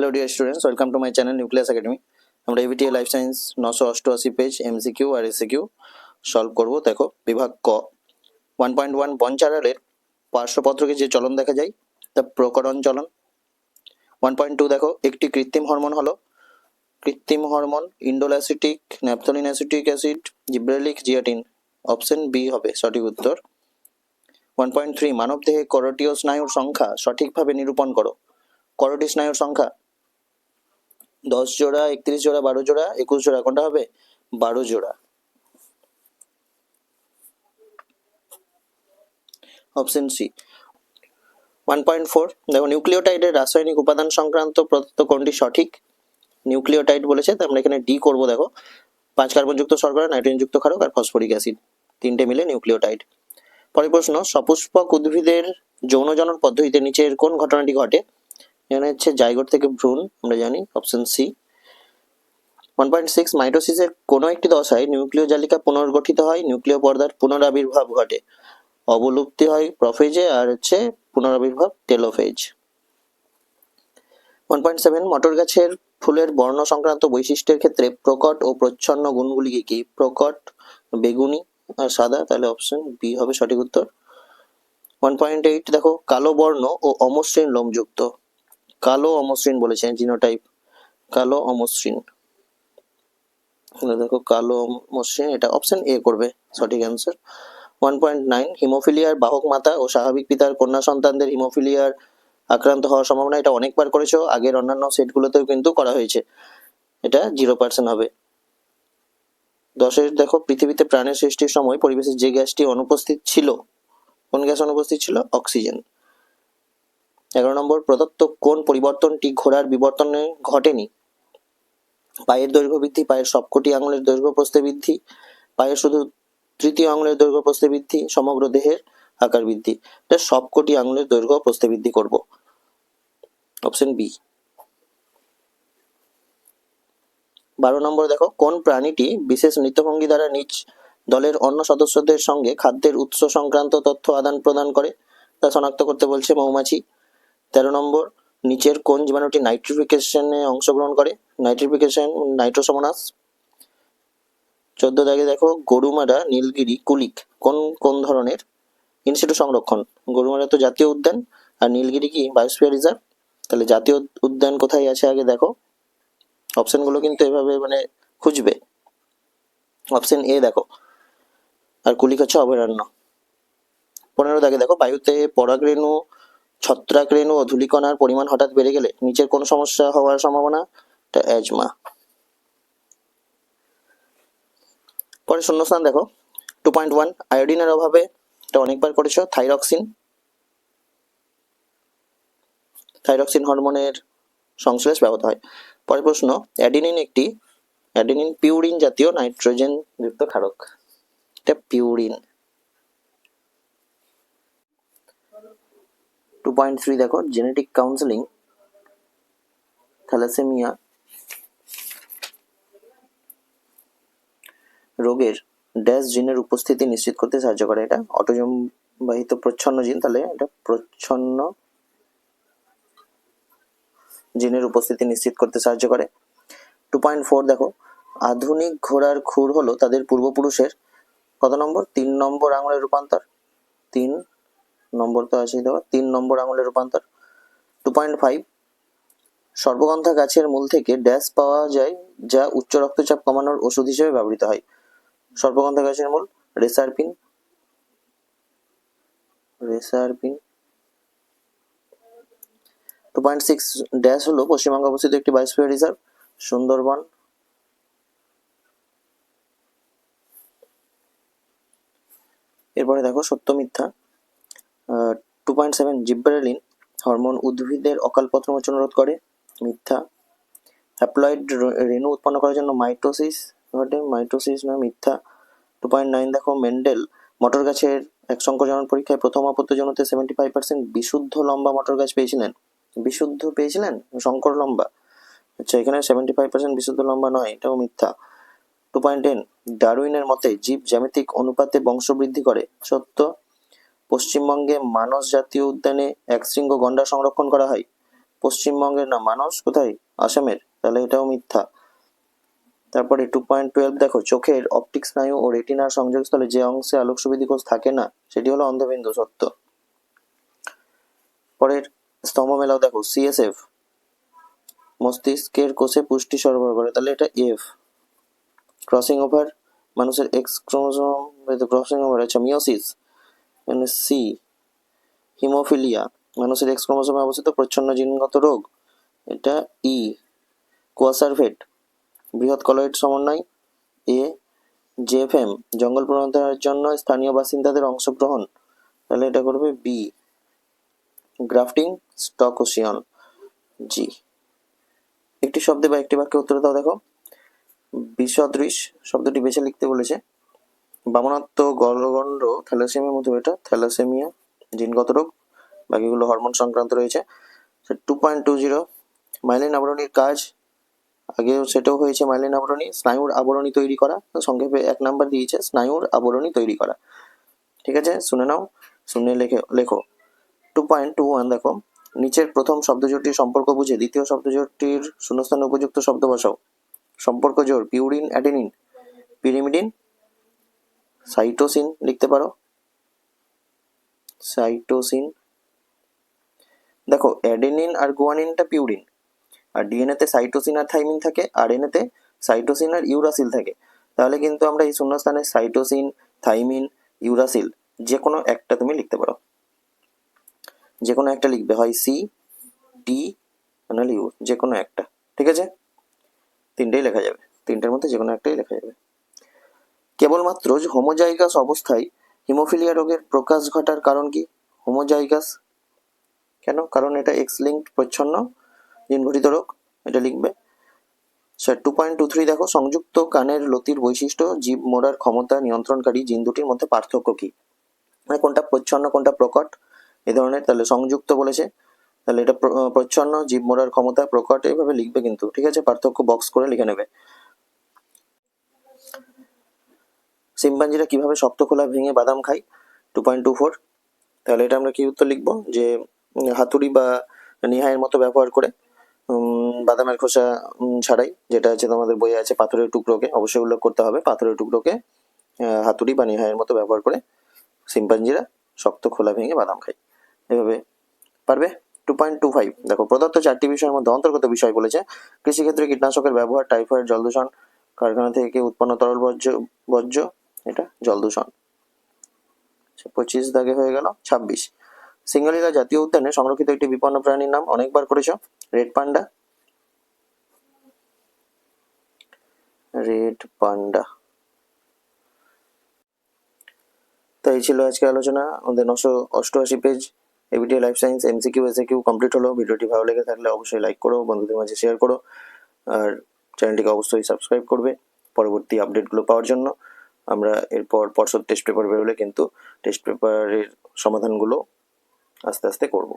Hello dear students welcome to my channel nucleus academy আমরা ABTA life science নশো অষ্টআশি page MCQ আর SAQ solve করব। দেখো, বিভাগ ক। ওয়ান পয়েন্ট ওয়ান বনচারালের পার্শ্বপত্রকে যে চলন দেখা যায়, তা প্রকরণ চলন। ওয়ান পয়েন্ট টু দেখো, একটি কৃত্রিম হরমোন হলো। কৃত্রিম hormone indole acetic naphthalene acetic acid gibberellic zeatin option B হবে সঠিক উত্তর। ওয়ান পয়েন্ট থ্রি মানবদেহে করটীয় স্নায়ুর সংখ্যা সঠিকভাবে নিরূপণ করো। করটি স্নায়ুর সংখ্যা দশ জোড়া, একত্রিশ জোড়া, বারো জোড়া, একুশ জোড়া, কোনটা হবে? বারো জোড়া। Option C one point four দেখো নিউক্লিওটাইডের রাসায়নিক উপাদান সংক্রান্ত প্রদত্ত কোনটি সঠিক? নিউক্লিওটাইড বলেছে, তো আমরা এখানে ডি করব, দেখো। পাঁচ কার্বনযুক্ত শর্করা নাইট্রোজেনযুক্ত ক্ষারক, আর ফসফরিক অ্যাসিড, তিনটে মিলে নিউক্লিওটাইড। পরের প্রশ্ন, সপুষ্পক উদ্ভিদের যৌনজনন পদ্ধতিতে নিচের কোন ঘটনাটি ঘটে? এখানে হচ্ছে জাইগোট থেকে ভ্রূণ, আমরা জানি option C one point six মাইটোসিসের কোনো একটি দশায় নিউক্লিয় জালিকা পুনর্গঠিত হয়, নিউক্লিয় পর্দার পুনরাবির্ভাব ঘটে। অবলুপ্তি হয় প্রফেজে আর হচ্ছে পুনরাবির্ভাব টেলোফেজ। ওয়ান পয়েন্ট সেভেন মটর গাছের ফুলের বর্ণ সংক্রান্ত বৈশিষ্ট্যের ক্ষেত্রে প্রকট ও প্রচ্ছন্ন গুণগুলি কি কি? প্রকট, বেগুনি আর সাদা, তাহলে অপশন বি হবে সঠিক উত্তর। ওয়ান পয়েন্ট এইট দেখো, কালো বর্ণ ও অমসৃণ লোমযুক্ত। কালো অমসৃণ বলেছেন জিনোটাইপ। কালো অমসৃণ। দেখো কালো অমসৃণ, এটা অপশন এ করবে, সঠিক অ্যান্সার ওয়ান পয়েন্ট নাইন হিমোফিলিয়ার বাহক মাতা ও স্বাভাবিক পিতার কন্যা সন্তানদের হিমোফিলিয়ার আক্রান্ত হওয়ার সম্ভাবনা, এটা অনেকবার করেছ, আগের অন্যান্য সেটগুলোতেও কিন্তু করা হয়েছে। এটা জিরো পার্সেন্ট হবে। দশের, দেখো, পৃথিবীতে প্রাণের সৃষ্টির সময় পরিবেশের যে গ্যাসটি অনুপস্থিত ছিল, কোন গ্যাস অনুপস্থিত ছিল? অক্সিজেন। এগারো নম্বর, প্রদত্ত কোন পরিবর্তনটি ঘোড়ার বিবর্তনে ঘটেনি? পায়ের দৈর্ঘ্য বৃদ্ধি, পায়ের সবকটি আঙুলের দৈর্ঘ্য প্রস্থে বৃদ্ধি, পায়ের শুধু তৃতীয় আঙুলের দৈর্ঘ্য প্রস্থে বৃদ্ধি, সমগ্র দেহের আকার বৃদ্ধি। সবকটি আঙুলের দৈর্ঘ্য প্রস্থে বৃদ্ধি করব। অপশন বি বারো নম্বর, দেখো, কোন প্রাণীটি বিশেষ নৃত্যভঙ্গি দ্বারা নিজ দলের অন্য সদস্যদের সঙ্গে খাদ্যের উৎস সংক্রান্ত তথ্য আদান প্রদান করে? তা শনাক্ত করতে বলছে মৌমাছি। তেরো নম্বর, নিচের কোন জীবাণুটি নাইট্রিফিকেশনে অংশগ্রহণ করে, নাইট্রিফিকেশন, নাইট্রোসোমোনাস। চোদ্দ দাগে দেখো, গরুমারা, নীলগিরি, কুলিক, কোন কোন ধরনের? ইনস্টিটিউট সংরক্ষণ। গরুমারা তো জাতীয় উদ্যান, আর নীলগিরি কি বায়োস্ফিয়ার রিজার্ভ তাহলে জাতীয় উদ্যান কোথায় আছে আগে দেখো। অপশনগুলো কিন্তু এভাবে মানে খুঁজবে। অপশন এ দেখো, আর কুলিক হচ্ছে অভয়ারণ্য। পনেরো দাগে দেখো, বায়ুতে পরাগরেণু ছত্রাক রেণু ও ধূলিকণার পরিমাণ হঠাৎ বেড়ে গেলে নিচের কোন সমস্যা হওয়ার সম্ভাবনা? অ্যাজমা পরে শূন্যস্থান দেখো। টু পয়েন্ট ওয়ান আয়োডিনের অভাবে, এটা অনেকবার করেছ থাইরক্সিন থাইরক্সিন হরমোনের সংশ্লেষ ব্যবহৃত হয়। পরের প্রশ্ন অ্যাডিনিন একটি অ্যাডিনিন পিউরিন জাতীয় নাইট্রোজেন যুক্ত ক্ষারক। এটা পিউরিন টু পয়েন্ট থ্রি দেখো জেনেটিক কাউন্সেলিং থ্যালাসেমিয়া রোগের ড্যাশ জিনের উপস্থিতি নিশ্চিত করতে সাহায্য করে এটা। অটোজম বাহিত প্রচ্ছন্ন জিন তাহলে এটা প্রচ্ছন্ন জিনের উপস্থিতি নিশ্চিত করতে সাহায্য করে। টু পয়েন্ট ফোর দেখো, আধুনিক ঘোড়ার খুর হলো তাদের পূর্বপুরুষের কত নম্বর? তিন নম্বর আঙুলের রূপান্তর। তিন নম্বর তো আছেই দেওয়া, তিন নম্বর আঙুলের রূপান্তর। টু পয়েন্ট ফাইভ সর্বগন্ধা গাছের মূল থেকে ড্যাশ পাওয়া যায়, যা উচ্চ রক্তচাপ কমানোর ওষুধ হিসেবে ব্যবহৃত হয়। সর্বগন্ধা গাছের মূল, reserpine reserpine. Two point six dash হলো পশ্চিমবঙ্গে অবস্থিত একটি বায়োস্ফিয়ার রিজার্ভ, সুন্দরবন। এরপরে দেখো সত্য মিথ্যা। Two point seven gibberellin hormone উদ্ভিদের অকাল পত্রমোচন রোধ করে, মিথ্যা। হ্যাপ্লয়েড রেণু উৎপন্ন করার জন্য মাইটোসিস ঘটে মাইটোসিস নয়, মিথ্যা। টু পয়েন্ট নাইন দেখো মেন্ডেল মটর গাছের এক সংকরজনন পরীক্ষায় প্রথম আপত্য জনতে সেভেন্টি ফাইভ পার্সেন্ট বিশুদ্ধ লম্বা মটর গাছ পেয়েছিলেন। বিশুদ্ধ পেয়েছিলেন? শঙ্কর লম্বা। আচ্ছা এখানে সেভেন্টি ফাইভ পার্সেন্ট বিশুদ্ধ লম্বা নয়, এটাও মিথ্যা। টু পয়েন্ট টেন ডারউইনের মতে জীব জ্যামিতিক অনুপাতে বংশবৃদ্ধি করে। সত্য পশ্চিমবঙ্গে মানস জাতীয় উদ্যানে এক শৃঙ্গ গন্ডা সংরক্ষণ করা হয়। পশ্চিমবঙ্গের না মানস, কোথায়? আসামের। তাহলে এটাও মিথ্যা। তারপরে টু পয়েন্ট টুয়েলভ দেখো, চোখের অপটিক স্নায়ু ও রেটিনার সংযোগস্থলে যে অংশে আলোক সুবিধি কোষ থাকে না, সেটি হলো অন্ধবিন্দু সত্য। পরের স্তম্ভ মেলাও দেখো সিএসএফ মস্তিষ্কের কোষে পুষ্টি সরবরাহ করে, তাহলে এটা এফ ক্রসিং ওভার মানুষের এক্স ক্রোমোজোম ক্রসিং ওভার আচ্ছা মিওসিস মানে সি, হিমোফিলিয়া, মানুষের এক্স ক্রোমোজোমে অবস্থিত প্রচ্ছন্ন জিনগত রোগ, এটা ই কোয়াসারভেট, বৃহৎ কলয়েড সমন্বয় এ জেএফএম জঙ্গল পুনরুদ্ধারের জন্য স্থানীয় বাসিন্দাদের অংশগ্রহণ, তাহলে এটা করবে বি গ্রাফটিং স্টকোসিয়ন জি একটি শব্দে বা একটি বাক্যে উত্তর দাও দেখো। বিসদৃশ শব্দটি বেছে লিখতে বলেছে। বামনাত্ম গলগণ্ড থ্যালাসেমিয়ার মতো এটা, থ্যালাসেমিয়া জিনগত রোগ বাকিগুলো হরমোন সংক্রান্ত রয়েছে। Two point two zero myelin আবরণীর কাজ, আগেও সেটাও হয়েছে মাইলিন আবরণী, স্নায়ুর আবরণী তৈরি করা, সংক্ষেপে এক নাম্বার দিয়েছে, স্নায়ুর আবরণী তৈরি করা। ঠিক আছে? শুনে নাও, শুনে লেখে, লেখো। টু পয়েন্ট টু ওয়ান দেখো। নিচের প্রথম শব্দ শব্দজোটটির সম্পর্ক বুঝে দ্বিতীয় শব্দ শব্দজোটটির শূন্যস্থানে উপযুক্ত শব্দ বসাও। সম্পর্ক জোর পিউরিন, অ্যাডেনিন, পিরিমিডিন সাইটোসিন লিখতে পারো। সাইটোসিন। দেখো, অ্যাডেনিন আর গোয়ানিনটা পিউরিন। আর ডিএনএ তে সাইটোসিন আর থাইমিন থাকে, আর এনএতে সাইটোসিন আর ইউরাসিল থাকে। তাহলে কিন্তু আমরা এই শূন্যস্থানে সাইটোসিন, থাইমিন, ইউরাসিল যে কোনো একটা তুমি লিখতে পারো। যে কোনো একটা লিখবে, হয় সি ডি নাহলে ইউ যে কোনো একটা, ঠিক আছে? তিনটেই লেখা যাবে। তিনটের মধ্যে যে কোনো একটাই লেখা যাবে। কেবলমাত্র হোমোজাইগাস অবস্থায় হিমোফিলিয়া রোগের প্রকাশ ঘটার কারণ কি? হোমোজাইগাস কেন? কারণ এটা এক্স লিঙ্ক প্রচ্ছন্ন জিন ঘটিত রোগ, এটা লিখবে। Sir two point two three দেখো, সংযুক্ত কানের লতির বৈশিষ্ট্য, জীব মোড়ার ক্ষমতা, নিয়ন্ত্রণকারী জিন দুটির মধ্যে পার্থক্য কি? মানে কোনটা প্রচ্ছন্ন, কোনটা প্রকট? এই ধরনের, তাহলে সংযুক্ত বলেছে। তাহলে এটা প্রচ্ছন্ন, জীব মোড়ার ক্ষমতা, প্রকট, এইভাবে লিখবে কিন্তু, ঠিক আছে? পার্থক্য বক্স করে লিখে নেবে। সিম্পাঞ্জিরা কীভাবে শক্ত খোলা ভেঙে বাদাম খায়? টু পয়েন্ট টু ফোর তাহলে এটা আমরা কি উত্তর লিখব? যে হাতুড়ি বা নিহাইয়ের মতো ব্যবহার করে বাদামের খোসা ছাড়াই, যেটা আছে তোমাদের বইয়ে আছে পাথরের টুকরোকে, অবশ্যই উল্লেখ করতে হবে, পাথরের টুকরোকে হাতুড়ি বা নিহাইয়ের মতো ব্যবহার করে সিম্পাঞ্জিরা শক্ত খোলা ভেঙে বাদাম খায়। এভাবে পারবে? টু পয়েন্ট টু ফাইভ দেখো, প্রদত্ত চারটি বিষয়ের মধ্যে অন্তর্গত বিষয় বলেছে, কৃষিক্ষেত্রে কীটনাশকের ব্যবহার, টাইফয়েড জল দূষণ কারখানা থেকে উৎপন্ন তরল বর্জ্য বর্জ্য এটা জল দূষণ। পঁচিশ দাগে হয়ে গেল, ছাব্বিশ। সিঙ্গালীলা জাতীয় উদ্যানে সংরক্ষিত একটি বিপন্ন প্রাণীর নাম অনেকবার করেছ, রেড পান্ডা। Red panda. তো এই ছিল আজকে আলোচনা, আমাদের নশো অষ্টআশি page, ABT life science, MCQ, SAQ complete হলো। ভিডিওটি ভালো লেগে থাকলে অবশ্যই লাইক করো, বন্ধুদের মাঝে শেয়ার করো, আর চ্যানেলটিকে অবশ্যই সাবস্ক্রাইব করবে। পরবর্তী আপডেটগুলো পাওয়ার জন্য। আমরা এরপর পর্ষদ টেস্ট পেপার বেরোলে কিন্তু টেস্ট পেপারের সমাধানগুলো আস্তে আস্তে করব।